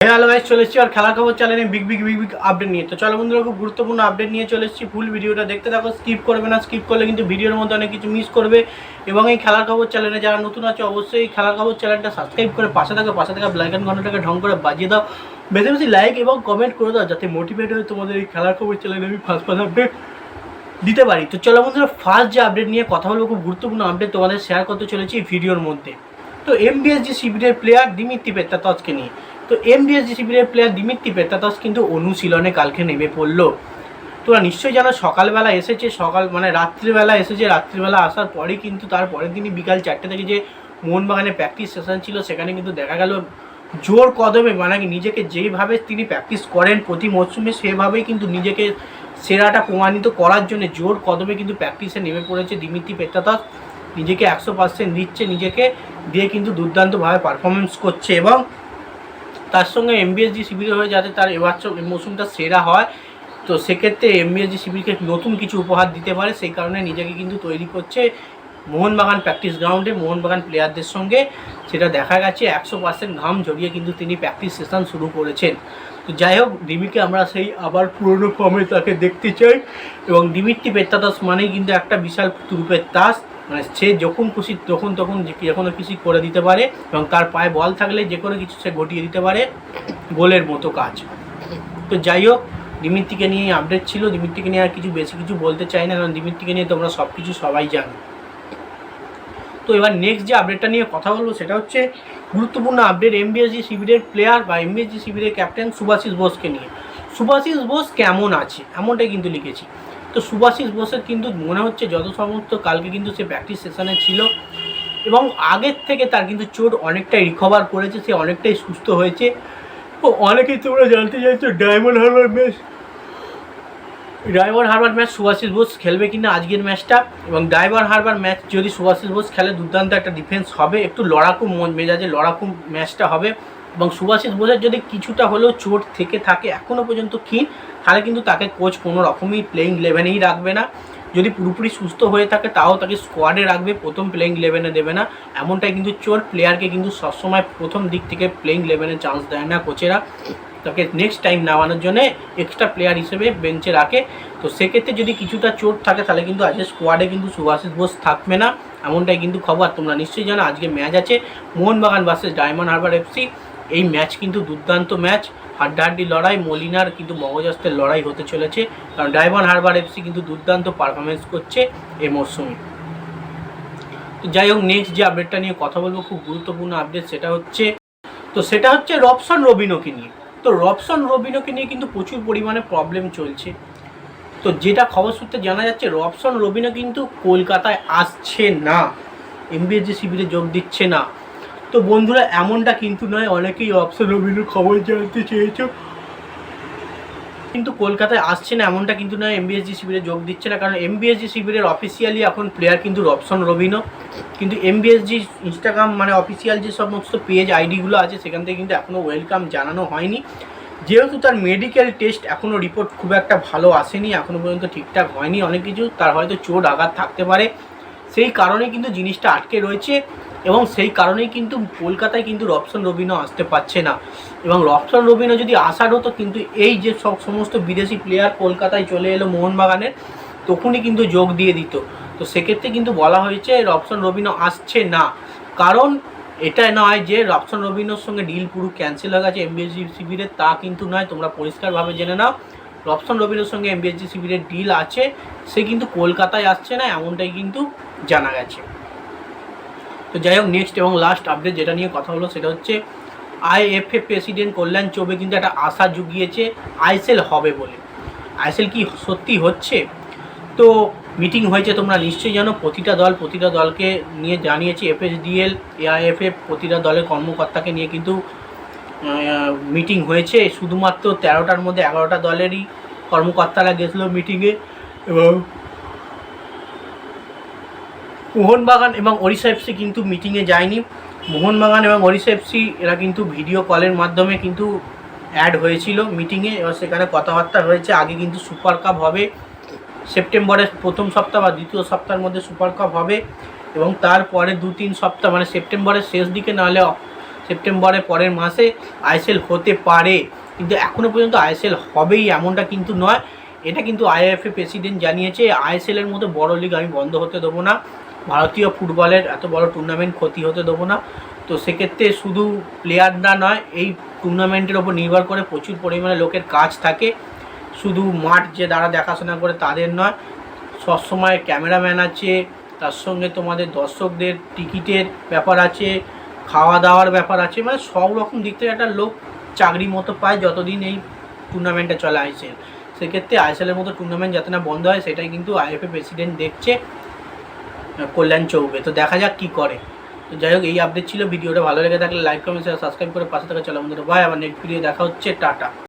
Hello guys চলে এসেছি আর খেলার খবর চ্যানেলে big big big big update নিয়ে। তো চলো বন্ধুরা, খুব গুরুত্বপূর্ণ আপডেট নিয়ে চলে এসেছি। ফুল ভিডিওটা দেখতে থাকো স্কিপ করবে না স্কিপ করলে কিন্তু ভিডিওর মধ্যে অনেক কিছু মিস করবে। এবং এই খেলার খবর চ্যানেলে যারা নতুন আছে, অবশ্যই এই খেলার খবর চ্যানেলটা সাবস্ক্রাইব করে পাশে থাকা পাশে থাকা ব্লাইকন ঘন্টাটাকে ঢং করে বাজিয়ে দাও। বেশি বেশি লাইক এবং কমেন্ট করে দাও, যাতে মোটিভেট হয়ে তোমাদের এই খেলার খবর চ্যানেলে আমি ফার্স্ট ফার্স্ট আপডেট দিতে পারি। তো চলো বন্ধুরা ফার্স্ট যে আপডেট নিয়ে কথা বলব, খুব গুরুত্বপূর্ণ আপডেট তোমাদের শেয়ার করতে চলেছি ভিডিওর মধ্যে। তো এমবিএসজি শিবিরের প্লেয়ার দিমিত্রি পেত্তাতসকে নিয়ে। তো এমবিএসজি শিবিরের প্লেয়ার দিমিত্রি পেত্তাতস কিন্তু অনুশীলনে কালকে নেমে পড়ল। তোরা নিশ্চয়ই জানো, সকালবেলা এসেছে, সকাল মানে রাত্রিবেলা এসেছে, রাত্রিবেলা আসার পরে কিন্তু তারপরের দিনই বিকাল চারটে থেকে যে মোহনবাগানে প্র্যাকটিস সেশন ছিল, সেখানে কিন্তু দেখা গেল জোর কদমে মানে নিজেকে যেইভাবে তিনি প্র্যাকটিস করেন প্রতি মরশুমে, সেভাবেই কিন্তু নিজেকে সেরাটা প্রমাণিত করার জন্য জোর কদমে কিন্তু প্র্যাকটিসে নেমে পড়েছে দিমিত্রি পেত্তাতস নিজেকে একশো পার্সেন্ট দিচ্ছে নিজেকে দিয়ে কিন্তু দুর্দান্তভাবে পারফরমেন্স করছে এবং তার সঙ্গে এমবিএসজি শিবিরের হয়ে যাতে তার এই মৌসুমটা সেরা হয়, তো সেক্ষেত্রে এমবিএসজি শিবিরকে নতুন কিছু উপহার দিতে পারে। সেই কারণে নিজেকে কিন্তু তৈরি করছে মোহনবাগান প্র্যাকটিস গ্রাউন্ডে মোহনবাগান প্লেয়ারদের সঙ্গে। সেটা দেখা গেছে, একশো পার্সেন্ট ঘাম ঝরিয়ে কিন্তু তিনি প্র্যাকটিস সেশন শুরু করেছেন। তো যাই হোক, ডিমিকে আমরা সেই আবার পুরনো ফর্মে তাকে দেখতে চাই। এবং ডিমিত্রি পেত্তাদাস মানেই কিন্তু একটা বিশাল তুরুপের তাস। মানে সে যখন খুশি তখন তখন যে কোনো কিছু করে দিতে পারে এবং তার পায়ে বল থাকলে যে কোনো কিছু সে ঘটিয়ে দিতে পারে গোলের মতো কাজ। তো যাই হোক দিমিত্রিকে নিয়ে আপডেট ছিল। দিমিত্রিকে নিয়ে আর কিছু বেশি কিছু বলতে চাই না, কারণ দিমিত্রিকে নিয়ে তোমরা সব কিছু সবাই জানো। তো এবার নেক্সট যে আপডেটটা নিয়ে কথা বলব সেটা হচ্ছে গুরুত্বপূর্ণ আপডেট এমবিএসজি শিবিরের প্লেয়ার বা এমবিএসজি শিবিরের ক্যাপ্টেন সুভাষিস বোসকে নিয়ে। সুভাষিস বোস কেমন আছে? এমনটাই কিন্তু লিখেছি। তো সুভাষিস বোসের কিন্তু মনে হচ্ছে যত সমস্ত কালকে কিন্তু সে প্র্যাকটিস সেশনে ছিল। এবং আগের থেকে তার কিন্তু চোট অনেকটাই রিকভার করেছে, সে অনেকটাই সুস্থ হয়েছে। তো অনেকেই তোমরা জানতে চাইছো, Diamond Harbour match driver harbour match Subhasish Bose খেলবে কিনা আজকের ম্যাচটা এবং ড্রাইভার হারবার ম্যাচ যদি সুভাষিস বোস খেলে, দুর্দান্ত একটা ডিফেন্স হবে। একটু লড়াকু মেজাজে লড়াকু ম্যাচটা হবে। এবং সুভাষিস বোসের যদি কিছুটা হলেও চোট থেকে থাকে এখনও পর্যন্ত ক্ষীণ, তাহলে কিন্তু তাকে কোচ কোনো রকমই প্লেইং ইলেভেনেই রাখবে না। যদি পুরোপুরি সুস্থ হয়ে থাকে, তাও তাকে স্কোয়াডে রাখবে, প্রথম প্লেইং ইলেভেনে দেবে না। এমনটাই কিন্তু চোট প্লেয়ারকে কিন্তু সবসময় প্রথম দিক থেকে প্লেইং ইলেভেনে চান্স দেয় না কোচেরা তাকে নেক্সট টাইম নামানোর জন্য এক্সট্রা প্লেয়ার হিসেবে বেঞ্চে রাখে। তো সেক্ষেত্রে যদি কিছুটা চোট থাকে, তাহলে কিন্তু আজকে স্কোয়াডে কিন্তু সুভাষিস বোস থাকবে না। এমনটাই কিন্তু খবর, তোমরা নিশ্চয়ই জানো, আজকে ম্যাচ আছে মোহনবাগান ভার্সেস ডায়মন্ড হারবার এফসি এই ম্যাচ কিন্তু দুর্দান্ত ম্যাচ হাড্ডাহাড্ডি লড়াই, মলিনার কিন্তু মগজাস্তের লড়াই হতে চলেছে। কারণ ডায়মন্ড হারবার এফসি কিন্তু দুর্দান্ত পারফরমেন্স করছে এই মরশুমে তো যাই হোক নেক্সট যে আপডেটটা নিয়ে কথা বলব, খুব গুরুত্বপূর্ণ আপডেট সেটা হচ্ছে, তো সেটা হচ্ছে রবসন রবিনোকে নিয়ে। তো রবসন রবিনোকে নিয়ে কিন্তু প্রচুর পরিমাণে প্রবলেম চলছে। তো যেটা খবর সূত্রে জানা যাচ্ছে, রবসন রবিনো কিন্তু কলকাতায় আসছে না। এমবিএসজি শিবিরে যোগ দিচ্ছে না। তো বন্ধুরা, এমনটা কিন্তু নয়। অনেকেই অপশন রবিনোর খবর জানতে চেয়েছো। কিন্তু কলকাতায় আসছে না, এমনটা কিন্তু নয়। এমবিএসজি শিবিরে যোগ দিচ্ছে না, কারণ এমবিএসজি শিবিরের অফিসিয়ালি এখন প্লেয়ার কিন্তু রবসন রবিনো কিন্তু এমবিএসজি ইনস্টাগ্রাম মানে অফিসিয়াল যে সমস্ত পেজ আইডিগুলো আছে, সেখান থেকে কিন্তু এখনও ওয়েলকাম জানানো হয়নি। যেহেতু তার মেডিকেল টেস্ট এখনও রিপোর্ট খুব একটা ভালো আসেনি এখনও পর্যন্ত ঠিকঠাক হয়নি। অনেক কিছু তার হয়তো চোট আঘাত থাকতে পারে। সেই কারণে কিন্তু জিনিসটা আটকে রয়েছে। এবং সেই কারণেই কিন্তু কলকাতায় কিন্তু রবসন রবিনো আসতে পারছে না। এবং রবসন রবিনো যদি আসার হতো, কিন্তু এই যে সব সমস্ত বিদেশি প্লেয়ার কলকাতায় চলে এলো মোহনবাগানের তখনই কিন্তু যোগ দিয়ে দিত। তো সেক্ষেত্রে কিন্তু বলা হয়েছে রবসন রবিনো আসছে না। কারণ এটা নয় যে রবসন রবিনোর সঙ্গে ডিল পুরো ক্যান্সেল হয়ে গেছে এমবিএসজি শিবিরের তা কিন্তু নয়। তোমরা পরিষ্কারভাবে জেনে নাও রবসন রবিনোর সঙ্গে এমবিএসজি শিবিরের ডিল আছে, সে কিন্তু কলকাতায় আসছে না, এমনটাই কিন্তু জানা গেছে। তো যাই হোক নেক্সট এবং লাস্ট আপডেট যেটা নিয়ে কথা হলো সেটা হচ্ছে আইএফএ প্রেসিডেন্ট কল্যাণ চৌবে কিন্তু একটা আশা জুগিয়েছে আইসেল হবে বলে। আইসেল কি সত্যি হচ্ছে? তো মিটিং হয়েছে তোমরা নিশ্চয়ই জানো, প্রতিটা দল প্রতিটা দলকে নিয়ে জানিয়েছে এফএসডিএল এআইএফএফ প্রতিটা দলের কর্মকর্তাকে নিয়ে কিন্তু মিটিং হয়েছে। শুধুমাত্র তেরোটার মধ্যে এগারোটা দলেরই কর্মকর্তারা গেছিল মিটিংয়ে এবং মোহনবাগান এবং ওড়িশা এফসি কিন্তু মিটিংয়ে যায়নি। মোহনবাগান এবং ওড়িশা এফসি, এরা কিন্তু ভিডিও কলের মাধ্যমে কিন্তু অ্যাড হয়েছিল মিটিংয়ে এবার সেখানে কথাবার্তা হয়েছে। আগে কিন্তু সুপার কাপ হবে। সেপ্টেম্বরের প্রথম সপ্তাহ বা দ্বিতীয় সপ্তাহের মধ্যে সুপার কাপ হবে এবং তারপরে দু তিন সপ্তাহ মানে সেপ্টেম্বরের শেষ দিকে নাহলে সেপ্টেম্বরের পরের মাসে আইএসএল হতে পারে। কিন্তু এখনও পর্যন্ত আইএসএল হবেই এমনটা কিন্তু নয়। এটা কিন্তু আইএফএ প্রেসিডেন্ট জানিয়েছে, আইএসএল এর মতো বড় লিগ আমি বন্ধ হতে দেবো না। ভারতীয় ফুটবলের এত বড় টুর্নামেন্ট ক্ষতি হতে দেবো না। তো সেক্ষেত্রে শুধু প্লেয়াররা নয়, এই টুর্নামেন্টের ওপর নির্ভর করে প্রচুর পরিমাণে লোকের কাজ থাকে। শুধু মাঠ যে দ্বারা দেখাশোনা করে তাদের নয়, সবসময় ক্যামেরাম্যান আছে, তার সঙ্গে তোমাদের দর্শকদের টিকিটের ব্যাপার আছে খাওয়া দাওয়ার ব্যাপার আছে মানে সব রকম দিক থেকে একটা লোক চাকরি মতো পায় যতদিন এই টুর্নামেন্টটা চলে আইসেল সেক্ষেত্রে আইএসএলের মতো টুর্নামেন্ট যাতে না বন্ধ হয়, সেটাই কিন্তু আইএফএ প্রেসিডেন্ট দেখছে। কল্যাণ চৌবে। তো দেখা যাক কী করে। তো যাই হোক, এই আপডেট ছিল। ভিডিওটা ভালো লেগে থাকলে লাইক কমেন্ট সাবস্ক্রাইব করে পাশে থাকা চলো আমাদের ভাই আবার নেক্সট ভিডিও দেখা হচ্ছে। টাটা।